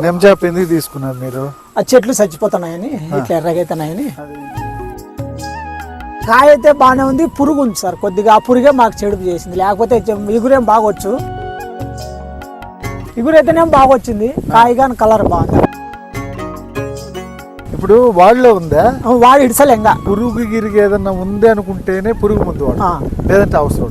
నెమ్జాప్ ఎందుకు తీసుకున్నారు మీరు? ఆ చెట్లు చచ్చిపోతున్నాయని ఇట్లా ఎర్రగైతున్నాయని. కాయ అయితే బాగానే ఉంది పురుగు ఉంది సార్. కొద్దిగా ఆ పురుగే మాకు చెడుపు చేసింది. లేకపోతే ఇగురేం బాగొచ్చు. ఇగురైతేనేం బాగొచ్చింది. కాయ కానీ కలర్ బాగుంది. ఇప్పుడు వాళ్ళలో ఉందా? వాడు ఇడసలేంగా. పురుగు గిరిగి ఏదన్నా ఉంది అనుకుంటేనే పురుగు ముందు వాడు. లేదంటే అవసరం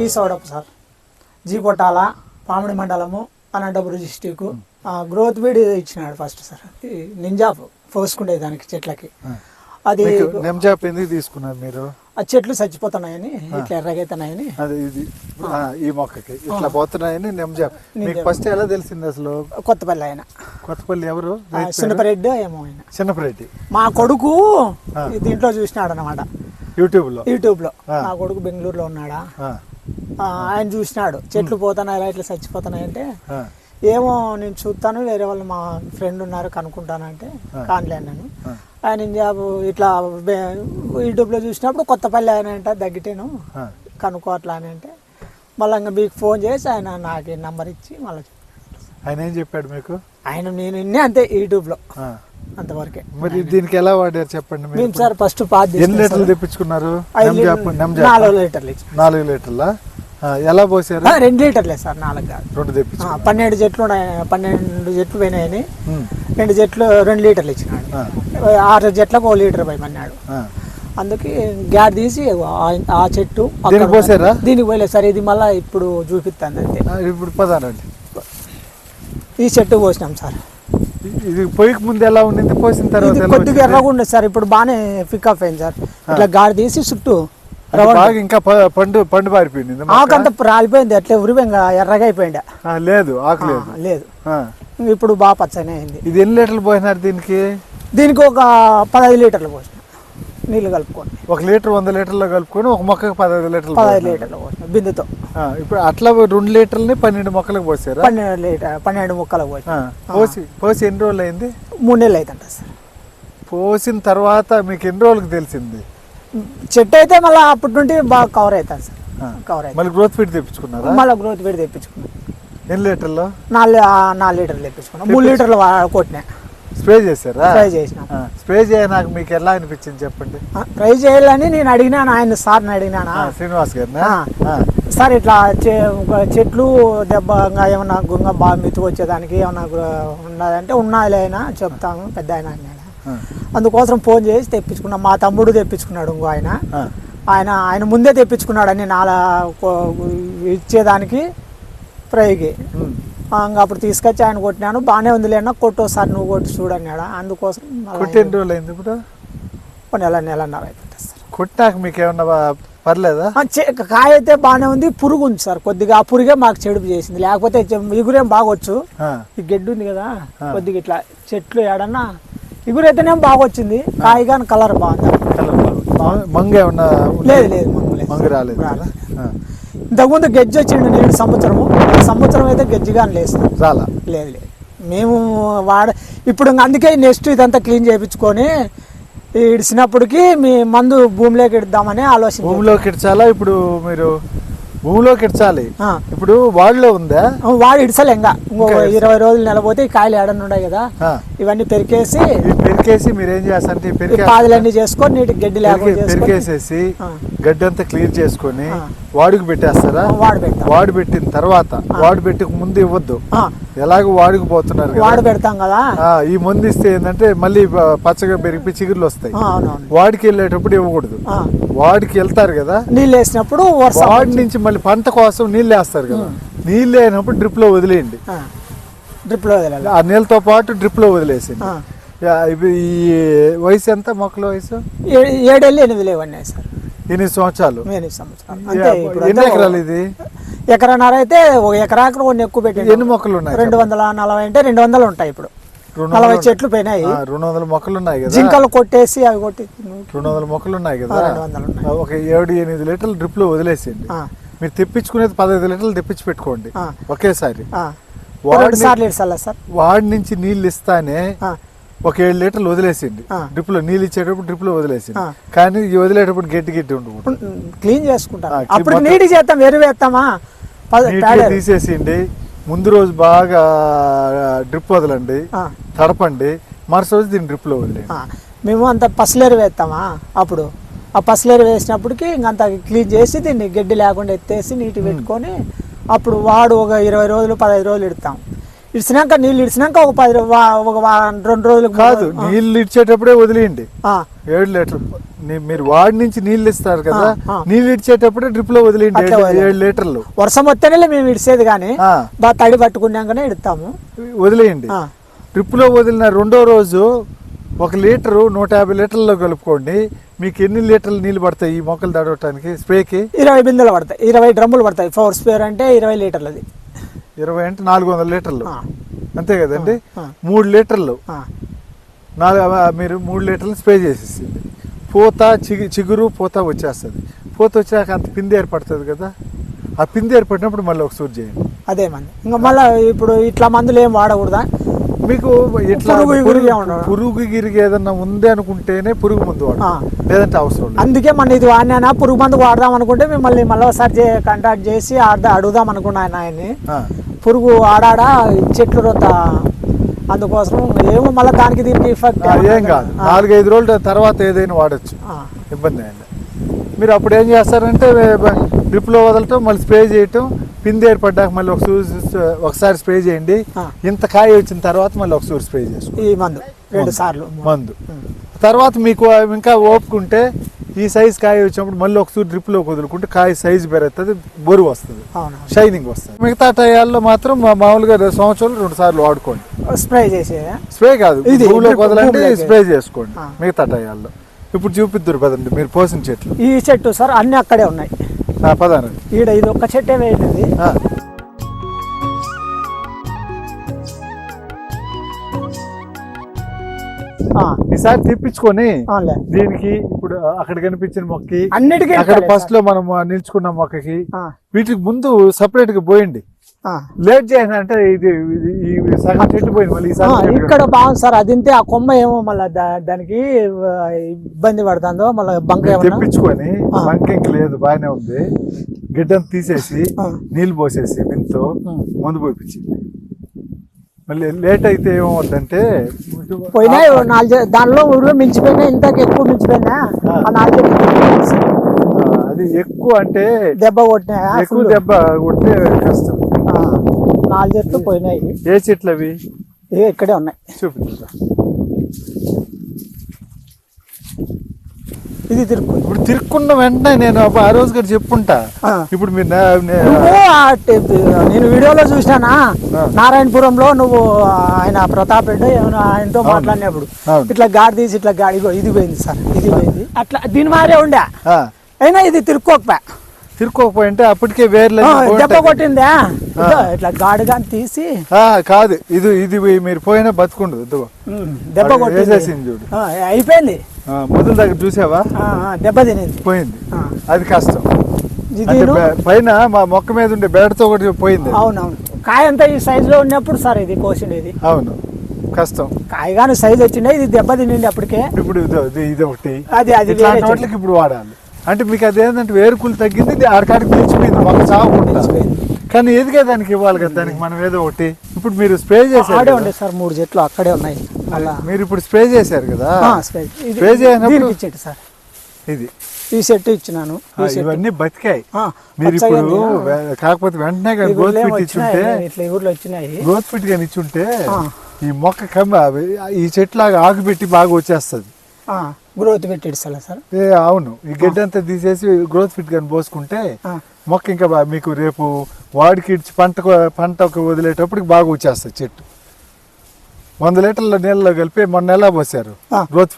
టీ సౌడప్ సార్. జీకొట్టాల పామిడి మండలము అనంతపురం డిస్టిక్ గ్రోత్ బీడ్ ఇచ్చినాడు ఫస్ట్ సార్. నింజా పోసుకుండే దానికి చెట్లకి. అది మీకు నెమ్జాప్ ఎందుకు తీసుకున్నారు మీరు? ఆ చెట్లు చచ్చిపోతున్నాయని ఇట్లా ఎర్రగైతున్నాయని. అది ఇది ఈ మొక్కకి ఇట్లా పోతున్నాయని నెమ్జాప్ మీకు ఫస్ట్ ఎలా తెలిసింది అసలు? కొత్తపల్లి ఆయన. కొత్తపల్లి ఎవరు? ఆ, సున్నపరెడ్డి ఏమో ఆయన. చిన్నపరెడ్డి. మా కొడుకు దీంట్లో చూసినాడు అనమాట యూట్యూబ్లో యూట్యూబ్లో. నా కొడుకు బెంగళూరులో ఉన్నాడా? ఆయన చూసినాడు. చెట్లు పోతున్నాయి ఇట్లా చచ్చిపోతున్నాయి అంటే ఏమో నేను చూస్తాను వేరే వాళ్ళు మా ఫ్రెండ్ ఉన్నారు కనుక్కుంటానంటే కానిలే నేను. ఆయన జాబ్ ఇట్లా యూట్యూబ్లో చూసినప్పుడు కొత్తపల్లి ఆయన అంట దగ్గిటేను. కనుక్కో అట్లా అని అంటే మళ్ళీ ఇంకా మీకు ఫోన్ చేసి ఆయన నాకు నంబర్ ఇచ్చి మళ్ళీ ఆయన ఏం చెప్పాడు మీకు? ఆయన నేను ఇన్నే అంతే యూట్యూబ్లో. అంతవరకే. మరి దీనికి ఎలా వాడారు చెప్పండి మేము సార్ ఫస్ట్ పాస్ ఎన్ని లీటర్లు తెప్పించుకున్నారు? నాలుగు లీటర్లు నాలుగు లీటర్లా? ఎలా పోసారు? రెండు లీటర్లే సార్ నాలుగు కాదు. రెండు తెప్పించు పన్నెండు చెట్లు పన్నెండు చెట్లు పోయినాయని. రెండు చెట్లు రెండు లీటర్లు ఇచ్చినాడు. ఆరు చెట్లకు ఓ లీటర్ పోయమన్నాడు. అందుకే గ్యాడ్ తీసి ఆ- చెట్టు పోసారా? దీనికి పోయలేదు సార్ ఇది మళ్ళీ ఇప్పుడు చూపిస్తాను అంతే. ఇప్పుడు పదానండి ఈ చెట్టు పోసినాం సార్. ఇది పొయ్యికి ముందు ఎలా ఉండింది? పోసిన తర్వాత కొద్దిగా? ఎర్రగా ఉండేది సార్ ఇప్పుడు బాగానే పికప్ అయింది సార్. ఇట్లా గాడి తీసి చుట్టూ బాగా ఇంకా పండు పండు పారిపోయింది. మొక్క? ఆకంత రాలిపోయింది అట్లే ఉరిపోయింది ఎర్రగా అయిపోయింది లేదు ఆకు లేదు. లేదు. ఇప్పుడు బాగా పచ్చనే అయింది. ఇది ఎన్ని లీటర్లు పోయినారు దీనికి? దీనికి ఒక పదహైదు లీటర్లు పోసిన. నీళ్ళు కలుపుకొని. ఒక లీటర్ వంద లీటర్లో కలుపుకొని ఒక మొక్కకి పదహైదు లీటర్లు పదహైదు పోసినారు. లీటర్లు పోసిన బిందుతో. ఇప్పుడు అట్లా రెండు లీటర్లని పన్నెండు మొక్కలకు పోసారా? పన్నెండు లీటర్ పన్నెండు ముక్కలు పోసిన. ఆ, పోసి పోసి ఎన్ని రోజులు అయింది? మూడు నెలలు అవుతుంట సార్. పోసిన తర్వాత మీకు ఎన్ని రోజులకు తెలిసింది? చెట్టు అయితే మళ్ళీ అప్పటి నుండి బాగా కవర్ అవుతుంది సార్. కవర్ అవుతుంది మళ్ళీ గ్రోత్ ఫీడ్ తెప్పించుకున్నారా? మళ్ళీ గ్రోత్ పెట్టి తెప్పించుకున్నాం. ఎన్ని లీటర్లో? నాలుగు నాలుగు లీటర్లు తెప్పించుకున్నాం. మూడు లీటర్లు కొట్టినా. స్ప్రే చేశారా? ట్రై చేసినాం. స్ప్రే చేయనాక మీకు ఎలా అనిపించింది చెప్పండి? ట్రై చేయాలని నేను అడిగినాను ఆయన సార్ని అడిగినానా శ్రీనివాస్ గారినా. ఆ, సార్ ఇట్లా చెట్లు దెబ్బ ఏమన్నా గుంగ బాగా మెతుకు వచ్చేదానికి ఏమన్నా ఉన్నదంటే ఉన్నది అయినా చెప్తాము పెద్ద ఆయన అందుకోసం ఫోన్ చేసి తెప్పించుకున్నాం. మా తమ్ముడు తెప్పించుకున్నాడు ఇంకో ఆయన. ఆయన ఆయన ముందే తెప్పించుకున్నాడు అని నాలా ఇచ్చేదానికి ప్రయోగి ఉమ్. ఇంకా అప్పుడు తీసుకొచ్చి ఆయన కొట్టినాను. బాగానే ఉంది లేనా కొట్టు ఒకసారి నువ్వు కొట్టి చూడన్నాడు అందుకోసం మళ్ళా కొట్టి ఎన్ని రోజులు అయింది ఇప్పుడు? నెల నెలన్నర అయిపోతుంది సార్. కొట్టాక మీకు ఏమన్నా పర్లేదా? కాయ అయితే బాగానే ఉంది. పురుగు ఉంది సార్. కొద్దిగా ఆ పురుగే మాకు చెడుపు చేసింది. లేకపోతే ఇగురేం బాగొచ్చు. ఈ గడ్డి ఉంది కదా. కొద్దిగా ఇట్లా చెట్లు ఏడన్నా ఇగురైతేనేం బాగొచ్చింది. కాయ కానీ కలర్ బాగుంది. కలర్ బాగుంది. మంగ- ఏమన్నా? లేదు లేదు మంగు లేదు. మంగ రాలేదు ఇంతకుముందు గెజ్జి వచ్చిండు నేడు సంవత్సరము. సంవత్సరం అయితే గెజ్జి కానీ లేదు సార్. రాలా? లేదు లేదు. మేము వాడ ఇప్పుడు అందుకే నెక్స్ట్ ఇదంతా క్లీన్ చేయించుకొని ఇడిసినప్పటికి మీ మందు భూమిలోకి ఇద్దామని ఆలోచన భూమిలోకి ఇడ్చాలా? ఇప్పుడు మీరు భూమిలోకి ఇడ్చాలి. ఇప్పుడు వాళ్ళలో ఉందా వాడు ఇడిసలేంగా ఇంకో. ఇరవై రోజులు నిలబోతే ఈ కాయలు ఏడన్నా ఉన్నాయి కదా. ఇవన్నీ పెరికేసి పెరికేసి మీరు ఏం చేస్తారంటే పాదులన్నీ చేసుకొని నీటికి గడ్డి లేకుండా చేసుకొని పెరికేసేసి. గడ్డి అంతా క్లియర్ చేసుకొని. వాడుకు పెట్టేస్తారా? వాడు పెడతాం. వాడు పెట్టిన తర్వాత వాడు పెట్టక ముందు ఇవ్వద్దు. ఎలాగో వాడుకు పోతున్నారు కదా. వాడు పెడతాం కదా. ఈ మందు ఇస్తే ఏంటంటే మళ్ళీ పచ్చగా పెరిగి చిగుర్లు వస్తాయి. వాడికి వెళ్ళేటప్పుడు ఇవ్వకూడదు. వాడికి వెళ్తారు కదా. నీళ్ళు వేసినప్పుడు వర్షం వాడి నుంచి మళ్ళీ పంట కోసం నీళ్ళు వేస్తారు కదా. నీళ్ళు అయినప్పుడు డ్రిప్లో వదిలేయండి. ఆ, డ్రిప్లో వదలాలి. ఆ నీళ్ళతో పాటు డ్రిప్లో వదిలేసింది ఈ వయసు ఎంత? మొక్కల వయసు? ఏడేళ్ళు ఎనిమిది లేవన్నాయి సార్. ఎనిమిది సంవత్సరాలు? ఎనిమిది సంవత్సరాలు? అంతే యా, ఇప్పుడు ఎన్ని అంతా ఎకరాలు ఇది? ఎకరన్నర అయితే ఒక ఎకరాకు కొన్ని ఎక్కువ పెట్టి ఎన్ని మొక్కలు ఉన్నాయి రెండు వందల నలభై అంటే రెండు వందలు ఉంటాయి ఇప్పుడు. నలభై చెట్లు పోయినాయి. రెండు వందల మొక్కలు ఉన్నాయి కదా? జింకలు కొట్టేసి అవి కొట్టి రెండు వందల మొక్కలు ఉన్నాయి కదా? రెండు వందలు ఒక ఏడు ఎనిమిది లీటర్లు డ్రిప్లో వదిలేసింది మీరు తెప్పించుకునేది పదహైదు లీటర్లు తెప్పించి పెట్టుకోండి. ఒకేసారి. ఇడ్చాలా సార్? వాడి నుంచి నీళ్ళు ఇస్తానే. ఒక ఏడు లీటర్లు వదిలేసింది. డ్రిప్లో నీళ్ళు ఇచ్చేటప్పుడు డ్రిప్లో వదిలేసింది. కానీ వదిలేటప్పుడు గట్టి గట్టి ఉండకూడదు క్లీన్ చేసుకుంటాం. అప్పుడు నీటి చేస్తాం ఎరువు వేస్తామా? పద- నీట్గా ప్యాడర్. తీసేసిండి. ముందు రోజు బాగా డ్రిప్ వదలండి. తడపండి. మరుసటి రోజు దీన్ని డ్రిప్లో వదిలేయండి. ఆ. మేము అంత పసలేరు వేస్తామా? అప్పుడు. ఆ పసలేరు వేసినప్పటికి ఇంకంత క్లీన్ చేసి దీన్ని గడ్డి లేకుండా ఎత్తేసి నీటి పెట్టుకొని అప్పుడు వాడు ఒక ఇరవై రోజులు పదహైదు రోజులు ఇడతాం. ఇడిచినాక నీళ్ళు ఇడిచినాక ఒక పది ఒక రెండు రోజులు కాదు నీళ్ళు ఇచ్చేటప్పుడే వదిలేయండి. ఏడు లీటర్లు. మీరు వాడి నుంచి నీళ్ళు ఇస్తారు కదా. నీళ్ళు ఇచ్చేటప్పుడే డ్రిప్లో వదిలేయండి. ఏడు- లీటర్లు. వర్షం వస్తేనే మేము ఇడిసేది కానీ తడి పట్టుకున్నాకనే ఇడతాము. వదిలేయండి. డ్రిప్లో వదిలిన రెండో రోజు ఒక లీటరు నూట యాభై లీటర్లో కలుపుకోండి. మీకు ఎన్ని లీటర్లు నీళ్ళు పడతాయి ఈ మొక్కలు తడవటానికి? స్ప్రేకి? ఇరవై బిందెలు పడతాయి. ఇరవై డ్రమ్ములు పడతాయి. ఫోర్ స్పేర్ అంటే ఇరవై లీటర్లది. ఇరవై అంటే నాలుగు వందల లీటర్లు. అంతే కదండి. మూడు లీటర్లు. నాలుగు మీరు మూడు లీటర్లు స్ప్రే చేసేసింది. పూత చిగు చిగురు పూత వచ్చేస్తుంది. పూత వచ్చాక అంత పిండి ఏర్పడుతుంది కదా? ఆ పిండి ఏర్పడినప్పుడు మళ్ళీ ఒక సూట్ చేయండి. అదే మంది ఇంకా మళ్ళీ ఇప్పుడు ఇట్లా మందులు ఏం వాడకూడదా? మీకు ఇట్లా పురుగు గిరుగు ఏదన్నా ఉంది అనుకుంటేనే పురుగు మందు. లేదంటే అవసరం అందుకే మన ఇది వాడినా పురుగు మందు వాడదాం అనుకుంటే మిమ్మల్ని మళ్ళీ ఒకసారి కాంటాక్ట్ చేసి అడుగుదాం అనుకున్నాను ఆయన్ని. పురుగు ఆడాడా? చెట్లు రొత్త అందుకోసం ఏమో మళ్ళీ దానికి దీనికి ఎఫెక్ట్ ఆ, ఏం కాదు. నాలుగైదు రోజుల తర్వాత ఏదైనా వాడచ్చు. ఇబ్బంది అండి మీరు అప్పుడు ఏం చేస్తారంటే డ్రిప్లో వదలటం మళ్ళీ స్ప్రే చేయటం పిండి ఏర్పడ్డాక మళ్ళీ ఒక సూర్ ఒకసారి స్ప్రే చేయండి. ఇంత కాయ వచ్చిన తర్వాత మళ్ళీ ఒక సూర్ స్ప్రే చేసుకోండి. ఈ మందు రెండు సార్లు. మందు. తర్వాత మీకు ఇంకా ఓపుకుంటే ఈ సైజ్ కాయ వచ్చినప్పుడు మళ్ళీ ఒక సూర్ డ్రిప్లో వదులుకుంటే కాయ సైజు పెరుగుతుంది బరువు వస్తుంది అవును. షైనింగ్ వస్తుంది. మిగతా టయాల్లో మాత్రం మామూలుగా రెండు సంవత్సరాలు రెండు సార్లు వాడుకోండి. స్ప్రే చేసేదా స్ప్రే కాదు ఇది భూమిలోకి భూమిలోకి. స్ప్రే చేసుకోండి. మిగతా టయాల్లో. ఇప్పుడు చూపిద్దరు పదండి మీరు పోసిన చెట్లు. ఈ చెట్టు సార్ అన్ని అక్కడే ఉన్నాయి. ఆ, పదానండి ఈడ ఇది ఒక్క చెట్టే వేయండి ఈసారి తెప్పించుకొని దీనికి ఇప్పుడు అక్కడ కనిపించిన మొక్కకి అన్నిటికీ అక్కడ ఫస్ట్లో మనం నిల్చుకున్న మొక్కకి వీటికి ముందు సపరేట్గా పోయండి. లేట్ చేయండి అంటే ఇది సగం చెట్టు పోయింది మళ్ళీ ఇక్కడ బాగుంది సార్. అది తింటే ఆ కొమ్మ ఏమో మళ్ళీ దానికి ఇబ్బంది పడుతుందో మళ్ళీ బంక తెప్పించుకొని ఆ. బంకెంక లేదు బాగానే ఉంది. గిడ్డను తీసేసి. నీళ్ళు పోసేసి వింతో. మందు పోయించింది మళ్ళీ లేట్ అయితే ఏమవుద్దంటే పోయినాయి ఓ నాలుగు దానిలో ఊరు మించిపోయినా ఇంతకు ఎక్కువ మించిపోయినా నాలుగు అది ఎక్కువ అంటే దెబ్బ కొట్టినాయా? ఎక్కువ? దెబ్బ కొడితే కష్టం. నాలుగు చెట్లు పోయినాయి. ఏ చెట్లు అవి ఇక్కడే ఉన్నాయి. చూపిస్తా ఇది తిరుగు ఇప్పుడు తిరుక్కున్న వెంటనే నేను ఆ రోజు గారు చెప్పుంటా. ఇప్పుడు మీరు నేను వీడియోలో చూసినానా. నారాయణపురంలో నువ్వు ఆయన ప్రతాప్ రెడ్డి ఏమైనా ఆయనతో. మాట్లాడినప్పుడు. ఇట్లా గాడి తీసి ఇట్లా గాడి ఇది పోయింది సార్ ఇది పోయింది అట్లా దీని మారే ఉండే అయినా ఇది తిరుక్కోకపోయా తిరుక్కోకపోయింటే అప్పటికే వేర్లు ఆ, అన్నీ దెబ్బ. కొట్టిందా? ఇట్లా గాడి కానీ తీసి. ఆ, కాదు ఇది ఇది మీరు పోయినా బతుకుండదు దెబ్బ వేసేసింది చూడు. అయిపోయింది. మొదలు దగ్గర చూసావా? దెబ్బ తినేది. పోయింది. అది కష్టం. పైన మా మొక్క మీద ఉండే బెడతో ఒకటి పోయింది. అవునవును. కాయ అంతా ఈ సైజులో ఉన్నప్పుడు సార్ ఇది కోసిండేది. అవును. కష్టం. కాయ కానీ సైజ్ వచ్చిండే ఇది దెబ్బ తినింది అప్పటికే. ఇప్పుడు ఇదో- ఒకటి. అది అది ఇప్పుడు వాడాలి. అంటే మీకు అదేంటంటే వేరుకులు తగ్గింది ఇది ఆడకాడికి మొక్క చావకుండా నిలిచిపోయింది. కానీ ఎదిగే దానికి ఇవ్వాలి కదా దానికి మనం ఏదో ఒకటి. ఇప్పుడు మీరు స్ప్రే చేశారు ఆడే కదా. ఉండే సార్ మూడు చెట్లు అక్కడే ఉన్నాయి. అలా మీరు ఇప్పుడు స్ప్రే చేశారు కదా. స్ప్రే. చేయనప్పుడు ఇచ్చేటి సార్. ఇది. ఈ సెట్ ఇచ్చినాను. ఇవన్నీ బతికాయి. మీరు ఇప్పుడు కాకపోతే వెంటనే కానీ గ్రోత్ ఫిట్ ఇచ్చుంటే ఇట్లా ఊర్లో వచ్చినాయి. గ్రోత్ ఫిట్ కానీ ఇచ్చుంటే. ఈ మొక్క కమ్మ ఈ చెట్లాగా ఆకు పెట్టి బాగా వచ్చేస్తుంది. గ్రోత్ పెట్టి సార్ అవును. ఈ గడ్డి అంతా తీసేసి గ్రోత్ ఫిట్ కానీ పోసుకుంటే. మొక్క ఇంకా మీకు రేపు వాడికి ఇచ్చి పంటకు పంటకు వదిలేటప్పటికి బాగా వచ్చేస్తుంది చెట్టు. వంద లీటర్ల నీళ్ళలో కలిపి మొన్న ఎలా పోసారు. గ్రోత్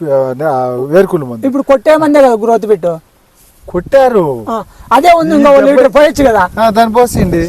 వేరుకుల మందు. ఇప్పుడు కొట్టేమందే కదా గ్రోత్ పెట్టు? కొట్టారు. అదే ఉంది లీటర్ పోయొచ్చు కదా. దాన్ని పోసిండి